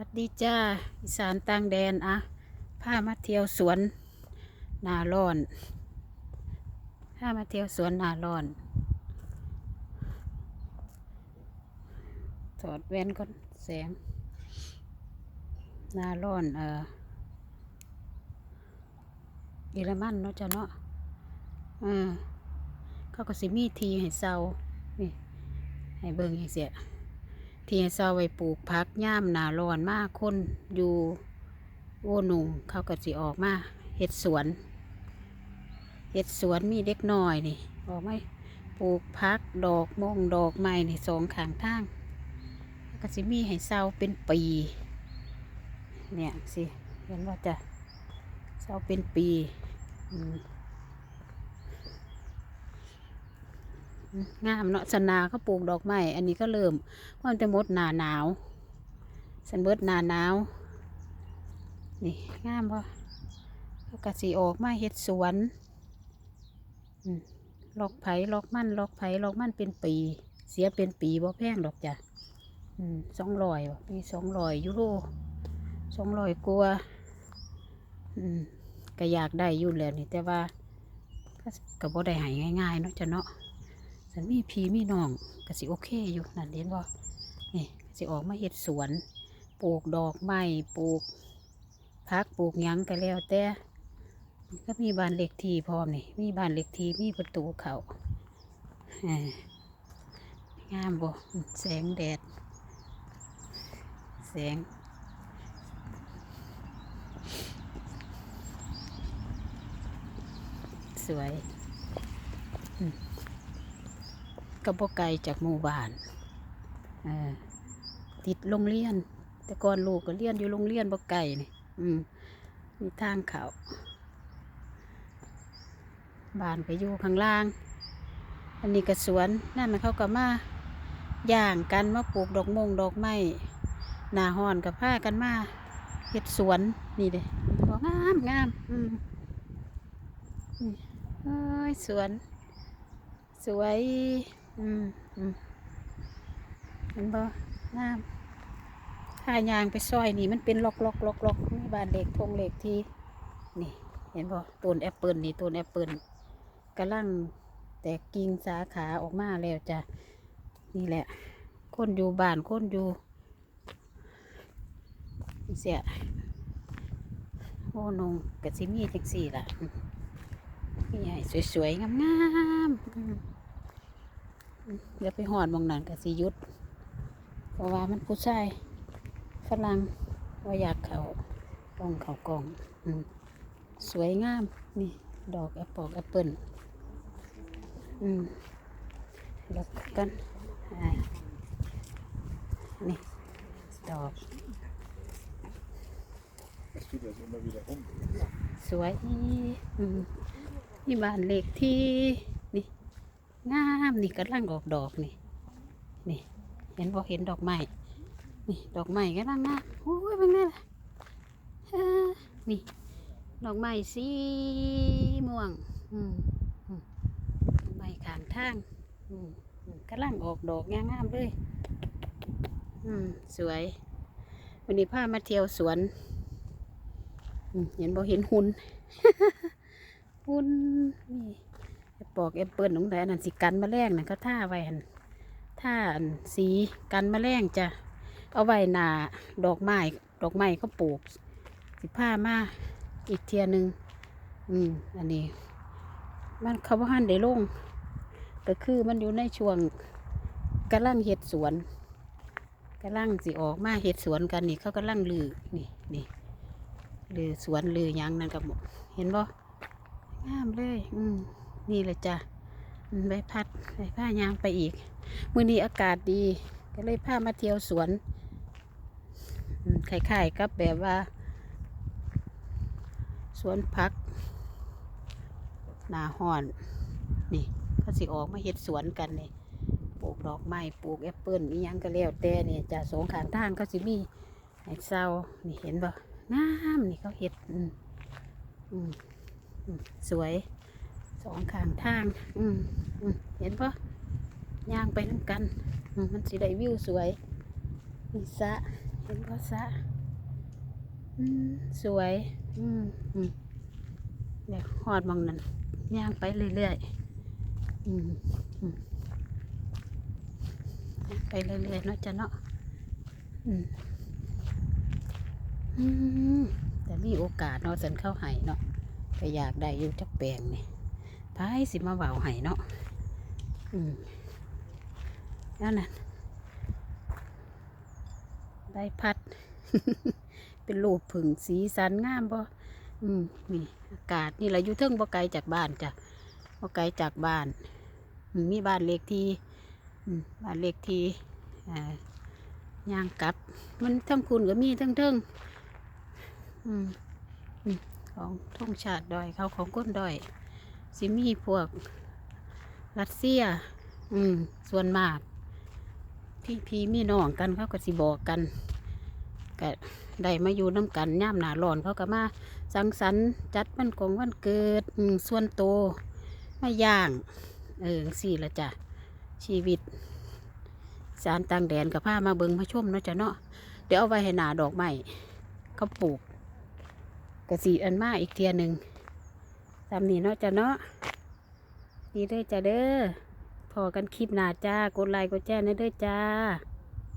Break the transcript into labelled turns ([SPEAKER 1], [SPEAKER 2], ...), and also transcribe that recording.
[SPEAKER 1] วัสดีจ้าอีสานต่างแดนอะพามาเที่ยวสวนนาร้อนพามาเที่ยวสวนนาร้อนถอดแว่นก่อนแสงนาร้อนเออเยอรมันเนาะจ้ะเนาะเออเขาก็สิมีทีให้เซานี่ให้เบิ่งให้เสีย ที่ให้เซาไว้ปลูกพักย่ามหนาร้อนมากคนอยู่โอ้หนุ่งเขาก็สิออกมาเฮ็ดสวนเฮ็ดสวนมีเด็กน้อยนี่ออกไมปลูกพักดอกมงดอกไม้นี่สองข้างทางก็สิมีให้เซาเป็นปี เนี่ยสิเห็นว่าจะเซาเป็นปีอืม งามเนาะสนาเขาปลูกดอกไม้อันนี้ก็เริ่มความจะมดหนาหนาวสันเบิดหนาหนาวนี่งามป่ะแล้วก็สีออกมาเฮ็ดสวนลอกไผ่ลอกมันลอกไผ่ลอกมันเป็นปี เสียเป็นปีบ่แพงดอกจ้ะสองร้อยมีสองร้อยยูโรสองร้อยกว่าอืมก็อยากได้อยู่แล้วนี่แต่ว่าก็บ่ได้หายง่ายๆเนาะจ้ะเนาะันมีพีมีน้องก็สิโอเคอยู่นั่นเห็นบ่นี่สิออกมาเฮ็ดสวน ปลูกดอกไม้ปลูกพักปลูกยังก็แล้วแต่ก็มีบ้านเล็กทีพร้อมนี่มีบ้านเล็กทีมีประตูเขาองามบ่แสงแดด แสงสวย ก็บ่ไกลจากหมู่บ้านอติดโรงเรียน แต่ก่อนลูกก็เรียนอยู่โรงเรียนบ่ไกลนี่อืมมีทางเขาบ้านไปอยู่ข้างล่าง อันนี้ก็สวนนั่นมันเขาก็มาย่างกันมาปลูกดอกมงดอกไม้หนาหอนกับผ้ากันมาเฮ็ดสวนนี่เด้บอกงามงามอืมเอ้ยสวน สวย อืมอืมเห็นบ่น้ำถ้ายางไปซอยนี่มันเป็นล็อกล็อกล็อกล็อกมีบานเหล็กทงเหล็กที่ นี่ เห็นบ่ต้นแอปเปิลนี่ต้นแอปเปิลกำลังแตกกิ่งสาขาออกมาแล้วจ้ะนี่แหละคนอยู่บ้านคนอยู่เสียโอ้นงกะสิมีจังสี่ล่ะอืมนี่ให้สวยๆงามๆอืม เดี๋ยวไปหอดมองนั้นกับสิยุดเพราะว่ามันผู้ชายฝรั่งว่าอยากเขากล่องเขากล่องอืมสวยงามนี่ ดอกแอปเปิลแอปเปิลอืมดอกกันนี่ ดอก สวย อืมนี่บ้านเล็กที่ามนี่กำลังออกดอกนี่ นี่ เห็นบอกเห็นดอกไม้ นี่ดอกไม้กำลังงามโอ้ยเป็นไงล่ะเอ้อนี่ ดอกไม้สีม่วง อืมอืมดอกไม้ข้างทาง อืมกำลังออกดอกงามๆเลย อืม สวย วันนี้พามาเที่ยวสวนเห็นบ่เห็นหุ่น หุ่นนี่ ปอกแอปเปิลของแต่อันนั้นสิกันมแมลงนั่นเขาท่าไว้หันท่าสีกันมแมลงจะเอาไว้หนาดอกไม้ดอกไม้เขาปลูก สิผ้ามาอีกเทียหนึงอืมอันนี้ มันเขาว่าหันได้ลงก็คือมันอยู่ในช่วงกำลังเห็ดสวนกำลังสิออกมาเห็ดสวนกันนี่เขากำลังลือนี่นี่หรือสวนหรือยังนั่นกับหมดเห็นบ่งามเลย อืม นี่เลยจ้ะใบพัดใบผ้ายางไปอีก มื้อนี้อากาศดี ก็เลยพามาเที่ยวสวนคล้ายๆกับแบบว่า สวนพัก หนาห่อน นี่เขาสิออกมาเฮ็ดสวนกันนี่ปลูกดอกไม้ปลูกแอปเปิ้ลอียังก็แล้วแต่เนี่ยจะสองขางทางเขาสิมีให้เศร้านี่เห็นบ่งามนี่เขาเห็ดอืมอืมสวย องข้างทางอืมอืมเห็นปะย่างไปน้ำกันอืมมันสิได้วิวสวยมีสระเป็นภาษาอืมสวยอืมอืมเดี๋ยวหอดหมองนั้นย่างไปเรื่อยๆอืมอืมย่างไปเรื่อยๆเนาะจ้ะเนาะอืมอืมแต่มีโอกาสเนาะสันเข้าไห้เนาะก็อยากได้อยู่จักแปลงนี่ พายสิมาเบาไห้เนาะอืมแล้วนั่นได้พัด เป็นรูปผึ่งสีสันงามบ่อืมนี่อากาศนี่แหละอยู่เทิงบ่ไกลจากบ้านจ้ะบ่ไกลจากบ้านมีบ้านเลขที่บ้านเลขที่ย่างกลับ มันทั้งคุณก็มีทั้งเทิงอืมอืมของท่งชาติดอยเขาของก้นดอย สิมีพวกรัสเซีย อืม ส่วนมาก พี่พี่มีน้องกันเขาก็สิบอกกันก็ได้มาอยู่น้ำกันย่ามหนาร้อนเขาก็มาสังสรรค์จัดวันกงวันเกิด อืม ส่วนโตวมาย่าง เออสี่ละจ้ะ ชีวิต สารต่างแดนกับผ้ามาเบิงมาชมเนาะจ้ะเนาะเดี๋ยวเอาไว้ให้หนาดอกไม้เขาปลูกกระสีอันมาอีกเทียหนึ่ง สามนี้เนาะจ้ะเนาะดีเด้อจ้ะเด้อพอกันคลิปหนาจ้ากดไลค์กดแชร์นะเด้อจ้า